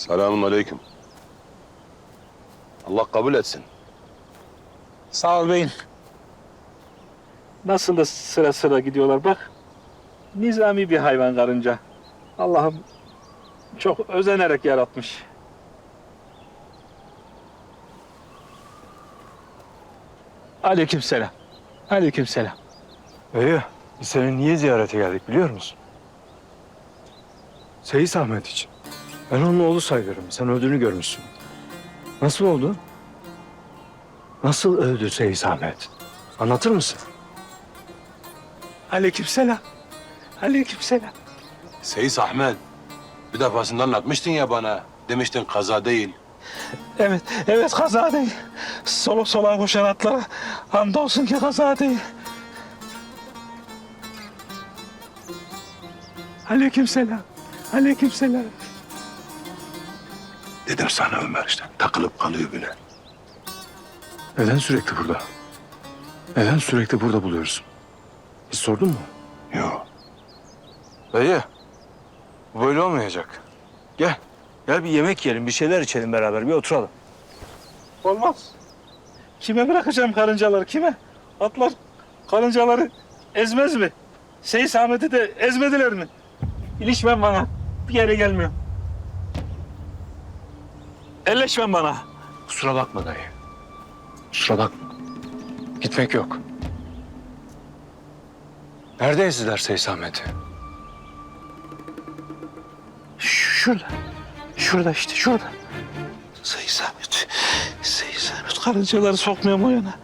Selamun aleyküm. Allah kabul etsin. Sağ ol beyim. Nasıl da sıra sıra gidiyorlar bak. Nizami bir hayvan karınca. Allah'ım çok özenerek yaratmış. Aleykümselam. Aleykümselam. Bey'i biz seni niye ziyarete geldik biliyor musun? Seyis Ahmet için. Ben onun oğlu sayılırım. Sen öldüğünü görmüşsün. Nasıl oldu? Nasıl öldü Seyis Ahmet? Anlatır mısın? Aleykümselam. Aleykümselam. Seyis Ahmet. Bir defasında anlatmıştın ya bana. Demiştin kaza değil. Evet, evet kaza değil. Soluk soluğa koşan atlara hamdolsun ki kaza değil. Aleykümselam. Aleykümselam. Dedim sana Ömer işte. Takılıp kalıyor bile. Neden sürekli burada? Neden sürekli burada buluyorsun? Hiç sordun mu? Yok. Dayı, bu böyle olmayacak. Gel, gel bir yemek yiyelim, bir şeyler içelim beraber, bir oturalım. Olmaz. Kime bırakacağım karıncaları? Kime? Atlar karıncaları ezmez mi? Seyis Ahmet'i de ezmediler mi? İlişmem bana. Bir yere gelmiyor. Elleşmem bana. Kusura bakma dayı. Kusura bakma. Gitmek yok. Nerede ezdiler Seyis Ahmet'i? Şurada. Şurada işte şurada. Seyis Ahmet. Seyis Ahmet karıncaları sokmuyor o yana.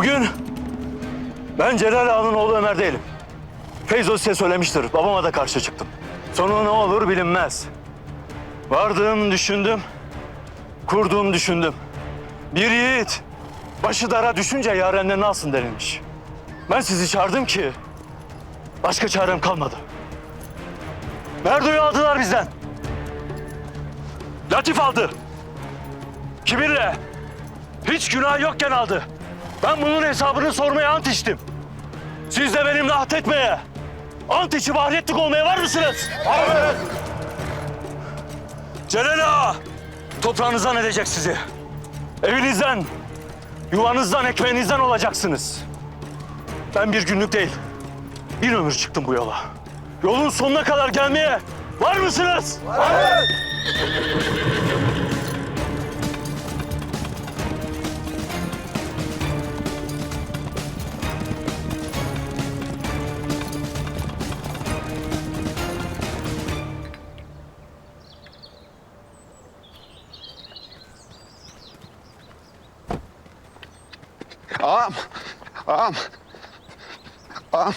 Bugün ben Celal Ağa'nın oğlu Ömer değilim. Feyzo size söylemiştir. Babama da karşı çıktım. Sonu ne olur bilinmez. Vardım, düşündüm. Kurduğum düşündüm. Bir yiğit başı dara düşünce yarenlerini alsın denilmiş. Ben sizi çağırdım ki başka çarem kalmadı. Merdo'yu aldılar bizden. Latif aldı. Kibirle. Hiç günah yokken aldı. Ben bunun hesabını sormaya ant içtim. Siz de benimle ahd etmeye, ant içip ahiretlik olmaya var mısınız? Evet. Celal Ağa, toprağınızdan edecek sizi. Evinizden, yuvanızdan, ekmeğinizden olacaksınız. Ben bir günlük değil, bir ömür çıktım bu yola. Yolun sonuna kadar gelmeye var mısınız? Ağam, ağam, ağam.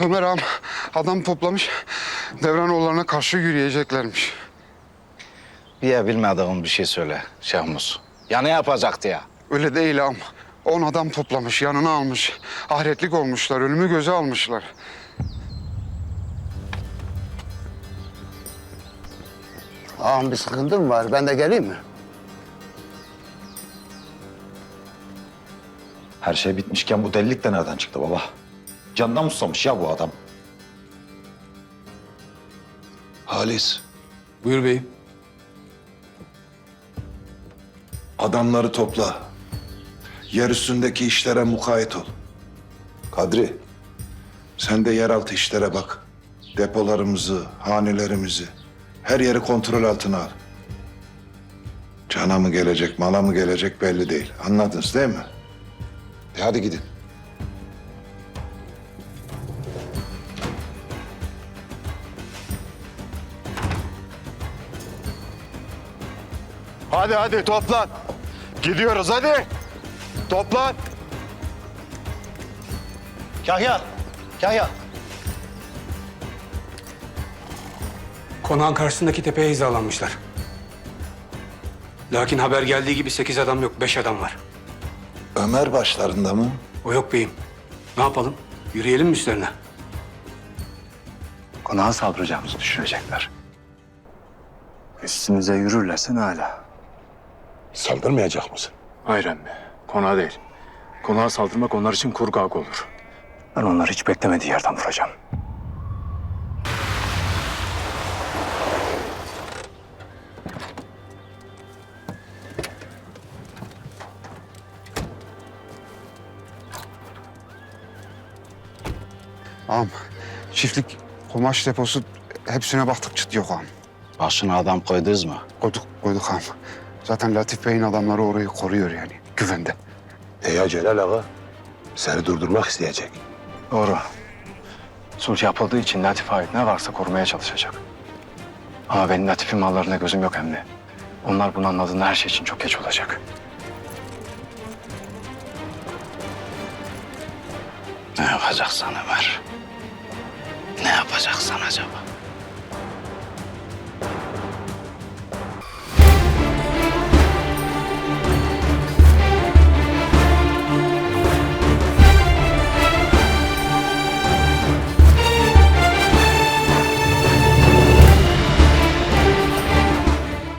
Ömer ağam adam toplamış. Devranoğullarına karşı yürüyeceklermiş. Bir bilmediğin bir şey söyle Şahmus. Ya ne yapacaktı ya? Öyle değil ağam. On adam toplamış, yanına almış. Ahretlik olmuşlar, ölümü göze almışlar. Ağam bir sıkıntı mı var? Ben de geleyim mi? Her şey bitmişken bu delilik de nereden çıktı baba? Candan muslamış ya bu adam. Halis, Buyur beyim. adamları topla. Yer üstündeki işlere mukayyet ol. Kadri, sen de yeraltı işlere bak. Depolarımızı, hanelerimizi, her yeri kontrol altına al. Cana mı gelecek, mala mı gelecek belli değil. Anladınız değil mi? E hadi gidin. Hadi hadi toplan. Gidiyoruz hadi. Toplan. Kahya, Kahya. Konağın karşısındaki tepeye hizalanmışlar. Lakin haber geldiği gibi sekiz adam yok, beş adam var. Ömer başlarında mı? O yok beyim. Ne yapalım? Yürüyelim mi üstlerine? Konağa saldıracağımızı düşünecekler. Üstümüze yürürlerse ne hala. Saldırmayacak mısın? Hayır emmi. Konağa değil. Konağa saldırmak onlar için kurgak olur. Ben onları hiç beklemediği yerden vuracağım. Ağam, çiftlik, kumaş deposu hepsine baktık çıt yok ağam. Başına adam koydunuz mu? Koyduk, koyduk ağam. Zaten Latif Bey'in adamları orayı koruyor yani, güvende. E ya Celal Ağa? Seni durdurmak isteyecek. Doğru. Sulh yapıldığı için Latif'e ait ne varsa korumaya çalışacak. Ama benim Latif'in mallarına gözüm yok emmi. Onlar bunu anladığında her şey için çok geç olacak. Ne yapacaksan Ömer? Ne yapacaksan acaba?